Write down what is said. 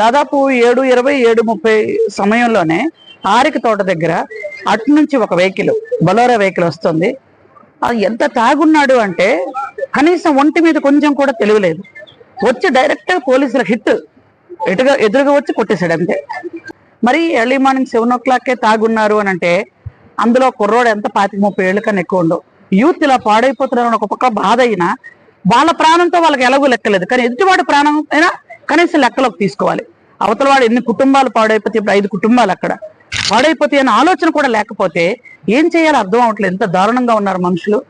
దాదాపు ఏడు ఇరవై ఏడు ముప్పై సమయంలోనే ఆరిక తోట దగ్గర అటు నుంచి ఒక వెహికల్ బలోరా వెహికల్ వస్తుంది. అది ఎంత తాగున్నాడు అంటే కనీసం ఒంటి మీద కొంచెం కూడా తెలియలేదు వచ్చి డైరెక్ట్ పోలీసుల హిట్ ఎటుగా ఎదురుగా వచ్చి కొట్టేశాడు అంతే. మరి ఎర్లీ మార్నింగ్ సెవెన్ ఓ క్లాక్కే తాగున్నారు అని అంటే అందులో కుర్రోడు ఎంత పాతిక ముప్పై ఏళ్ళ కన్నా ఎక్కువ ఉండవు. యూత్ ఇలా పాడైపోతున్నారు అని ఒక పక్క బాధ అయినా వాళ్ళ ప్రాణంతో వాళ్ళకి ఎలాగో లెక్కలేదు. కానీ ఎదుటివాడి ప్రాణం అయినా కనీసం లెక్కలోకి తీసుకోవాలి. అవతల వాడు ఎన్ని కుటుంబాలు పాడైపోతే ఇప్పుడు ఐదు కుటుంబాలు అక్కడ. పాడైపోతే అనే ఆలోచన కూడా లేకపోతే ఏం చేయాలో అర్థం అవట్లేదు. ఎంత దారుణంగా ఉన్నారు మనుషులు.